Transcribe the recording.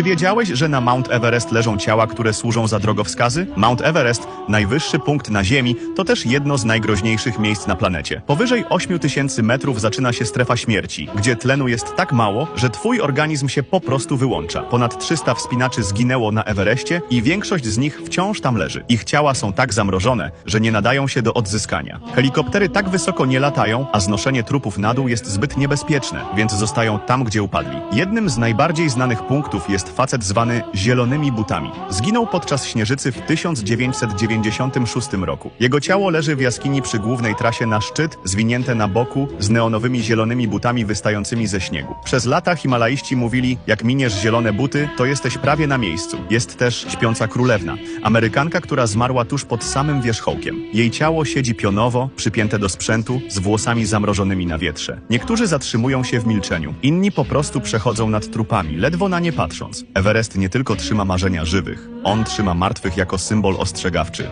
Czy wiedziałeś, że na Mount Everest leżą ciała, które służą za drogowskazy? Mount Everest, najwyższy punkt na Ziemi, to też jedno z najgroźniejszych miejsc na planecie. Powyżej 8000 metrów zaczyna się strefa śmierci, gdzie tlenu jest tak mało, że twój organizm się po prostu wyłącza. Ponad 300 wspinaczy zginęło na Everestie i większość z nich wciąż tam leży. Ich ciała są tak zamrożone, że nie nadają się do odzyskania. Helikoptery tak wysoko nie latają, a znoszenie trupów na dół jest zbyt niebezpieczne, więc zostają tam, gdzie upadli. Jednym z najbardziej znanych punktów jest facet zwany zielonymi butami. Zginął podczas śnieżycy w 1996 roku. Jego ciało leży w jaskini przy głównej trasie na szczyt, zwinięte na boku, z neonowymi zielonymi butami wystającymi ze śniegu. Przez lata Himalaiści mówili, jak miniesz zielone buty, to jesteś prawie na miejscu. Jest też śpiąca królewna, Amerykanka, która zmarła tuż pod samym wierzchołkiem. Jej ciało siedzi pionowo, przypięte do sprzętu, z włosami zamrożonymi na wietrze. Niektórzy zatrzymują się w milczeniu, inni po prostu przechodzą nad trupami, ledwo na nie patrząc. Everest nie tylko trzyma marzenia żywych, on trzyma martwych jako symbol ostrzegawczy.